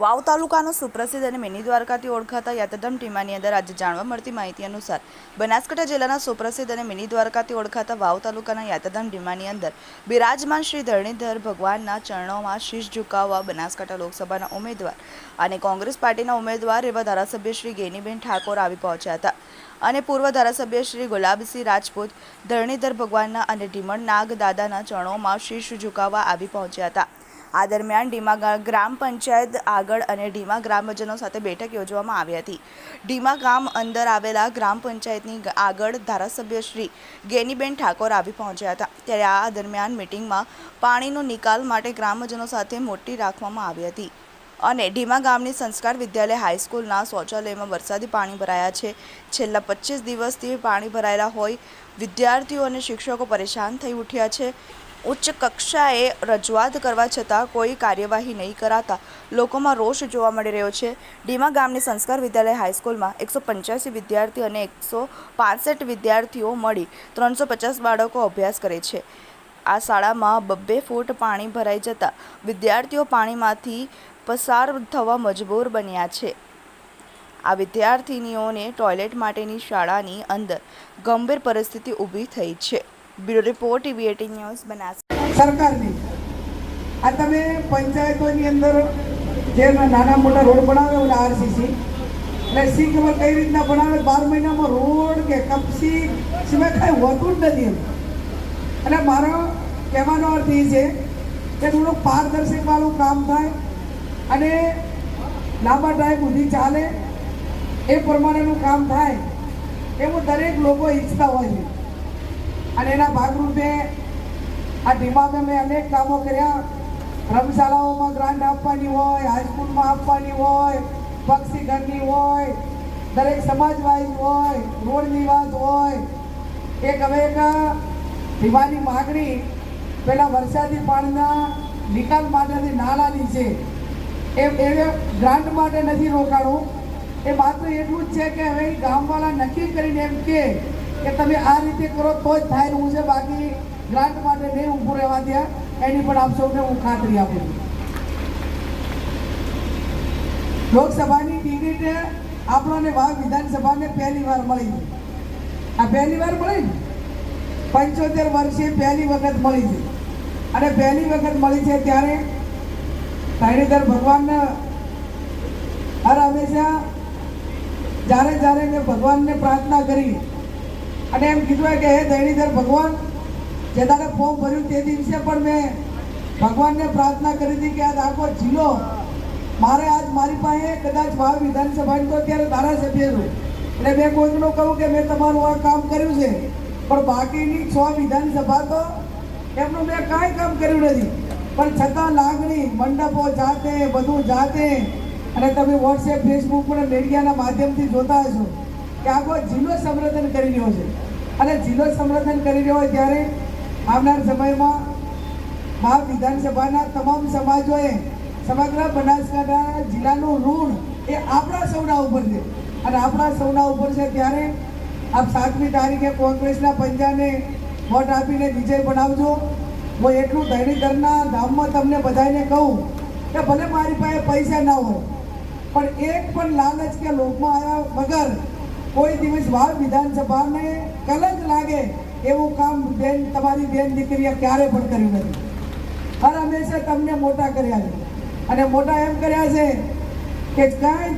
વાવ તાલુકાનો સુપ્રસિદ્ધ અને મિની દ્વારકાથી ઓળખાતા યાત્રાધામ ટીમાની અંદર આજે જાણવા મળતી માહિતી અનુસાર બનાસકાંઠા જિલ્લાના સુપ્રસિદ્ધ અને મિની દ્વારકાથી ઓળખાતા વાવ તાલુકાના યાત્રાધામ ટીમાની અંદર બિરાજમાન શ્રી ધરણીધર ભગવાનના ચરણોમાં શીશ ઝુકાવવા બનાસકાંઠા લોકસભાના ઉમેદવાર અને કોંગ્રેસ પાર્ટીના ઉમેદવાર એવા ધારાસભ્ય શ્રી ગેનીબેન ઠાકોર આવી પહોંચ્યા હતા. અને પૂર્વ ધારાસભ્ય શ્રી ગુલાબસિંહ રાજપૂત, ધરણીધર ભગવાનના અને ઢીમણ નાગ દાદાના ચરણોમાં શીશ ઝુકાવવા આવી પહોંચ્યા હતા. આ દરમિયાન ડીમા ગ્રામ પંચાયત આગળ અને ડીમા ગ્રામજનો સાથે બેઠક યોજવામાં આવી હતી. ડીમા ગામ અંદર આવેલા ગ્રામ પંચાયતની આગળ ધારાસભ્ય શ્રી ગેનીબેન ઠાકોર આવી પહોંચ્યા હતા. ત્યારે આ દરમિયાન મિટિંગમાં પાણીનો નિકાલ માટે ગ્રામજનો સાથે મોટી રાખવામાં આવી હતી. અને ઢીમા ગામની સંસ્કાર વિદ્યાલય હાઈસ્કૂલના શૌચાલયમાં વરસાદી પાણી ભરાયા છે. છેલ્લા પચીસ દિવસથી પાણી ભરાયેલા હોય, વિદ્યાર્થીઓ અને શિક્ષકો પરેશાન થઈ ઉઠ્યા છે. ઉચ્ચ કક્ષાએ રજૂઆત કરવા છતાં કોઈ કાર્યવાહી નહીં કરાતા લોકોમાં રોષ જોવા મળી રહ્યો છે. ડીમા ગામની સંસ્કાર વિદ્યાલય હાઈસ્કૂલમાં એકસો પંચ્યાસી વિદ્યાર્થી અને એકસો પાસઠ વિદ્યાર્થીઓ મળી ત્રણસો પચાસ બાળકો અભ્યાસ કરે છે. આ શાળામાં બબ્બે ફૂટ પાણી ભરાઈ જતાં વિદ્યાર્થીઓ પાણીમાંથી પસાર થવા મજબૂર બન્યા છે. આ વિદ્યાર્થિનીઓને ટોયલેટ માટેની શાળાની અંદર ગંભીર પરિસ્થિતિ ઊભી થઈ છે. Bureau report TV eighteen news, Banas. સરકારની. આ તમે પંચાયતોની અંદર જે નાના મોટા રોડ બનાવે ઓલા આરસીસી, એટલે સી ખબર કઈ રીતના બનાવે? બાર મહિનામાં રોડ કે કપસી સિવાય કાંઈ હોતું જ નથી એમ. એટલે મારો કહેવાનો અર્થ એ છે કે થોડુંક પારદર્શકવાળું કામ થાય અને લાંબા ટાઈમ સુધી ચાલે. એ પ્રમાણેનું કામ થાય. એવું દરેક લોકો ઈચ્છતા હોય છે. અને એના ભાગરૂપે આ ટીમામાં મેં અનેક કામો કર્યા. ધર્મશાળાઓમાં ગ્રાન્ટ આપવાની હોય, હાઈસ્કૂલમાં આપવાની હોય, પક્ષી ઘરની હોય, દરેક સમાજવાઇઝ હોય રોડની વાત હોય. એક હવે એક ધીમાની માગણી પેલા વરસાદી પાણીના નિકાલ માટેની નાણાંની છે. એ એને ગ્રાન્ટ માટે નથી રોકાણું. એ માત્ર એટલું જ છે કે હવે ગામવાળા નક્કી કરીને એમ કે કે તમે આ રીતે કરો તો જ થાય હું છે બાકી ગ્રાન્ટ માટે નહીં ઊભું રહેવા દે. એની પણ આપ સૌને હું ખાતરી આપું છું. લોકસભાની ટિકિટ આપણને વાવ વિધાનસભાને પહેલી વાર મળી છે. આ પહેલી વાર મળી ને? પંચોતેર વર્ષે પહેલી વખત મળી છે. અને પહેલી વખત મળી છે ત્યારે ધરણીધર ભગવાનને હર હંમેશા જ્યારે જ્યારે મેં ભગવાનને પ્રાર્થના કરી અને એમ કીધું કે, હે ધરણીધર ભગવાન, જે તારે ફોર્મ ભર્યું તે દિવસે પણ મેં ભગવાનને પ્રાર્થના કરી હતી કે આજ આખો જિલ્લો મારે આજ મારી પાસે કદાચ વાવ વિધાનસભાની તો ત્યારે ધારાસભ્ય છું. એટલે મેં કોઈકનું કહું કે મેં તમારું આ કામ કર્યું છે, પણ બાકીની છ વિધાનસભા તો એમનું મેં કાંઈ કામ કર્યું નથી. પણ છતાં લાગણી, મંડપો જાતે, બધું જાતે, અને તમે વોટ્સએપ ફેસબુક પણ મીડિયાના માધ્યમથી જોતા હશો. કે આખો જિલ્લો સંવર્ધન કરી રહ્યો છે. અને જિલ્લો સંવર્ધન કરી રહ્યો હોય ત્યારે આવનાર સમયમાં મહા વિધાનસભાના તમામ સમાજોએ સમગ્ર બનાસકાંઠા જિલ્લાનું ઋણ એ આપણા સૌના ઉપર છે. અને આપણા સૌના ઉપર છે ત્યારે આપ સાતમી તારીખે કોંગ્રેસના પંજાને વોટ આપીને વિજય બનાવજો. હું એટલું ધરણીધરના ધામમાં તમને બધાને કહું કે ભલે મારી પાસે પૈસા ના હોય, પણ એક પણ લાલચ કે લોકમાં આવ્યા વગર કોઈ દિવસ વાવ વિધાનસભાને કલંક લાગે એવું કામ બેન, તમારી બેન દીકરીએ ક્યારે પણ કર્યું નથી. હર હંમેશા તમને મોટા કર્યા છે. અને મોટા એમ કર્યા છે કે કાંઈ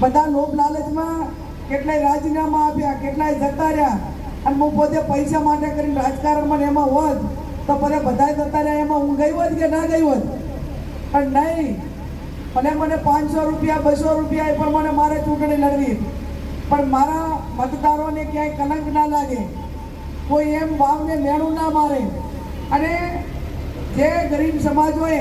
બધા લોભ લાલચમાં કેટલાય રાજીનામા આપ્યા, કેટલાય જતા રહ્યા અને હું પોતે પૈસા માટે કરીને રાજકારણમાં એમાં હોત, તો ભલે બધા જતા રહ્યા એમાં હું ગઈ હોત કે ના ગઈ હોત? પણ નહીં. ભલે મને પાંચસો રૂપિયા, બસો રૂપિયા એ પ્રમાણે મારે ચૂંટણી લડવી. પણ મારા મતદારોને ક્યાંય કલંક ના લાગે. કોઈ એમ ભાવને મેળું ના મારે. અને જે ગરીબ સમાજોએ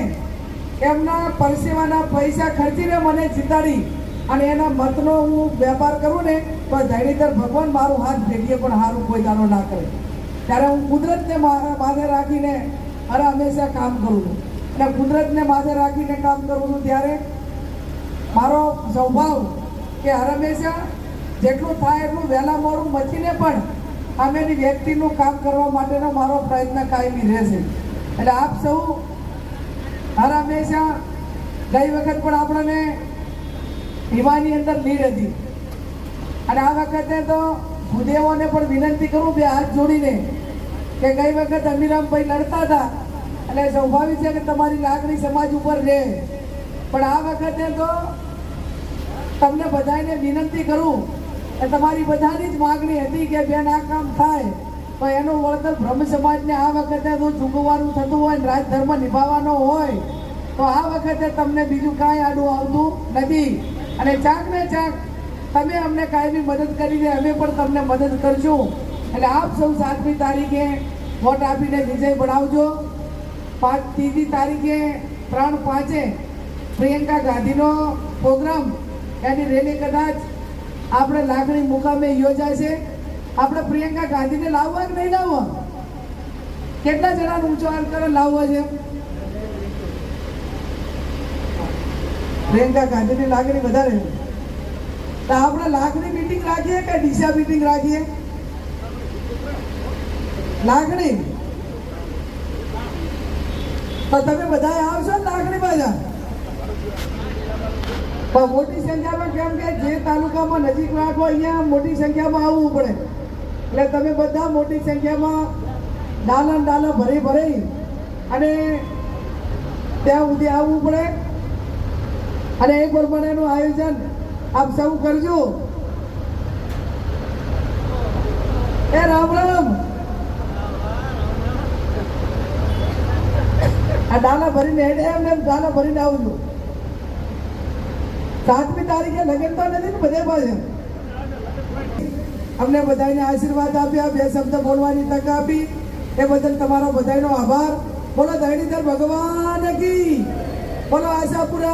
એમના પરસેવાના પૈસા ખર્ચીને મને જીતાડી અને એના મતનો હું વેપાર કરું ને, તો ધૈર્યધર ભગવાન મારું હાથ ભેગીએ પણ સારું કોઈ દાનો ના કરે. ત્યારે હું કુદરતને મારા માથે રાખીને અને હંમેશા કામ કરું છું. અને કુદરતને માથે રાખીને કામ કરું છું ત્યારે મારો સ્વભાવ કે હર હંમેશા જેટલું થાય એટલું વહેલા મોડું મચીને પણ સામેની વ્યક્તિનું કામ કરવા માટેનો મારો પ્રયત્ન કાયમી રહેશે. એટલે આપ સૌ હર હંમેશા ગઈ વખત પણ આપણને ભીમાની અંદર લીડ હતી. અને આ વખતે તો ભૂદેવોને પણ વિનંતી કરું બે હાથ જોડીને કે ગઈ વખત અમીરામભાઈ લડતા હતા. એટલે સ્વાભાવિક છે કે તમારી લાગણી સમાજ ઉપર રહે. પણ આ વખતે તો તમને બધાને વિનંતી કરું કે તમારી બધાની જ માગણી હતી કે બેન, આ કામ થાય. તો એનું વળતર બ્રહ્મ સમાજને આ વખતે જો ચૂકવવાનું થતું હોય ને રાજધર્મ નિભાવવાનો હોય, તો આ વખતે તમને બીજું કાંઈ આડું આવતું નથી. અને ચાક ને ચાક, તમે અમને કાયમી મદદ કરી દે, અમે પણ તમને મદદ કરશું. એટલે આપ સૌ સાતમી તારીખે વોટ આપીને વિજય બનાવજો. પાંચ, ત્રીજી તારીખે ત્રણ પાંચે પ્રિયંકા ગાંધીનો પ્રોગ્રામ. એની રેલી કદાચ આપણે લાગણી મુકામે યોજાય છે. આપણે પ્રિયંકા ગાંધીને લાવવા કે નહીં લાવવા? કેટલા જણાનો ઊંચો કરે લાવવા છે? પ્રિયંકા ગાંધીની લાગણી વધારે તો આપણે લાગણી મીટિંગ રાખીએ કે ડીસા મીટિંગ રાખીએ? લાગણી? તો તમે બધા આવશો લાગણી બાજા પણ મોટી સંખ્યામાં કેમ કે જે તાલુકામાં નજીક રાખો અહીંયા મોટી સંખ્યામાં આવવું પડે. એટલે તમે બધા મોટી સંખ્યામાં ડાલા ડાલા ભરી ભરી અને ત્યાં સુધી આવવું પડે. અને એ પ્રમાણેનું આયોજન આપ સૌ કરજો. એ રામ રામ. આ ડાલા ભરીને હેડે એમ ડાલા ભરીને આવજો. સાતમી તારીખે લગ્ન તો નથી ને બધે પાસે અમને બધાને આશીર્વાદ આપ્યા, બે શબ્દ બોલવાની તક આપી. એ બદલ તમારો બધાનો આભાર. બોલો, ધરણીધર ભગવાન કી. બોલો આશાપુરા